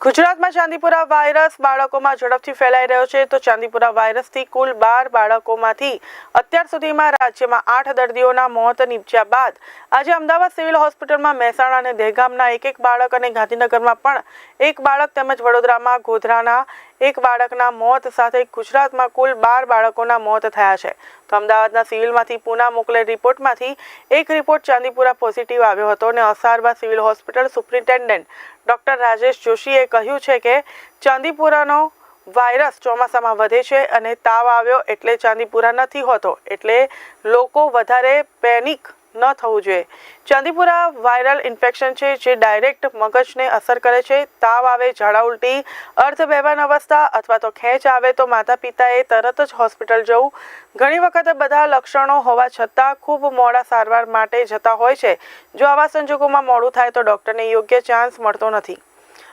ગુજરાતમાં ચાંદીપુરા વાયરસ બાળકોમાં ઝડપથી ફેલાઈ રહ્યો છે. તો ચાંદીપુરા વાયરસથી કુલ બાર બાળકોમાંથી અત્યાર સુધીમાં રાજ્યમાં આઠ દર્દીઓના મોત નીપજ્યા બાદ આજે અમદાવાદ સિવિલ હોસ્પિટલમાં મહેસાણા અને દહેગામના એક એક બાળક અને ગાંધીનગરમાં પણ એક બાળક તેમજ વડોદરામાં ગોધરાના એક બાળકના મોત સાથે ગુજરાતમાં કુલ બાર બાળકોના મોત થયા છે. તો અમદાવાદના સિવિલમાંથી પુના મોકલેલ રિપોર્ટમાંથી એક રિપોર્ટ ચાંદીપુરા પોઝિટિવ આવ્યો હતો અને Asarwa civil hospital superintendent doctor Rajesh જોશીએ કહ્યું છે કે ચાંદીપુરાનો વાયરસ ચોમાસામાં વધે છે અને તાવ આવ્યો એટલે ચાંદીપુરા નથી હોતો. એટલે લોકો વધારે પેનિક ન થવું જોઈએ. ચાંદીપુરા વાયરલ ઇન્ફેક્શન છે જે ડાયરેક્ટ મગજને અસર કરે છે. તાવ આવે, ઝાડા ઉલટી, અર્ધ બેભાન અવસ્થા અથવા તો ખેંચ આવે તો માતા પિતાએ તરત જ હોસ્પિટલ જવું. ઘણી વખત બધા લક્ષણો હોવા છતાં ખૂબ મોડા સારવાર માટે જતા હોય છે. જો આવા સંજોગોમાં મોડું થાય તો ડૉક્ટરને યોગ્ય ચાન્સ મળતો નથી.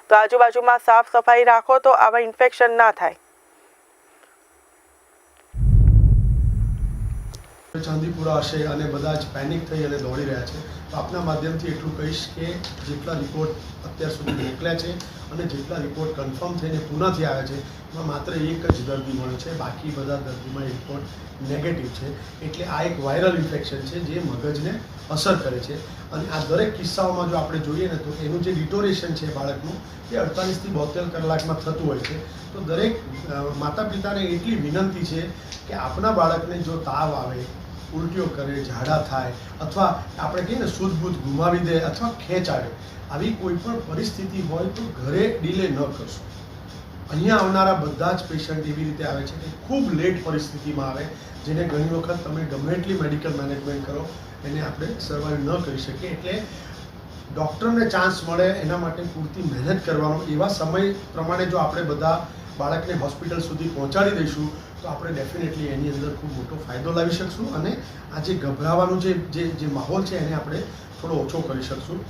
તો આજુબાજુમાં સાફ સફાઈ રાખો તો આવા ઇન્ફેક્શન ના થાય. ચાંદીપુરા હશે અને બધા જ પેનિક થઈ અને દોડી રહ્યા છે. તો આપના માધ્યમથી એટલું કહીશ કે જેટલા રિપોર્ટ અત્યાર સુધી મોકલ્યા છે અને જેટલા રિપોર્ટ કન્ફર્મ થઈને પૂનાથી આવ્યા છે, એમાં માત્ર એક જ દર્દી મળ્યો છે. બાકી બધા દર્દીમાં રિપોર્ટ નેગેટિવ છે. એટલે આ એક વાયરલ ઇન્ફેક્શન છે જે મગજને અસર કરે છે. અને આ દરેક કિસ્સાઓમાં જો આપણે જોઈએ ને તો એનું જે ડિટોરેશન છે બાળકનું, એ અડતાલીસથી બોતેર કલાકમાં થતું હોય છે. તો દરેક માતા પિતાને એટલી વિનંતી છે કે આપના બાળકને જો તાવ આવે ઉલટીઓ કરે, ઝાડા થાય અથવા આપણે કહીએ ને શુદ્ધબુદ્ધ ગુમાવી દે અથવા ખેંચ આવે, આવી કોઈ પણ પરિસ્થિતિ હોય તો ઘરે ડિલે ન કરશો. અહીંયા આવનારા બધા જ પેશન્ટ એવી રીતે આવે છે કે ખૂબ લેટ પરિસ્થિતિમાં આવે, જેને ઘણી વખત તમે ગમે એટલી મેડિકલ મેનેજમેન્ટ કરો, એને આપણે સર્વાઈવ ન કરી શકીએ. એટલે ડૉક્ટરને ચાન્સ મળે, એના માટે પૂરતી મહેનત કરવાનો એવા સમય પ્રમાણે જો આપણે બધા બાળકને હોસ્પિટલ સુધી પહોંચાડી દઈશું તો આપણે ડેફિનેટલી એની અંદર ખૂબ મોટો ફાયદો લાવી શકશું અને આ જે ગભરાવાનું જે જે માહોલ છે એને આપણે થોડો ઓછો કરી શકશું.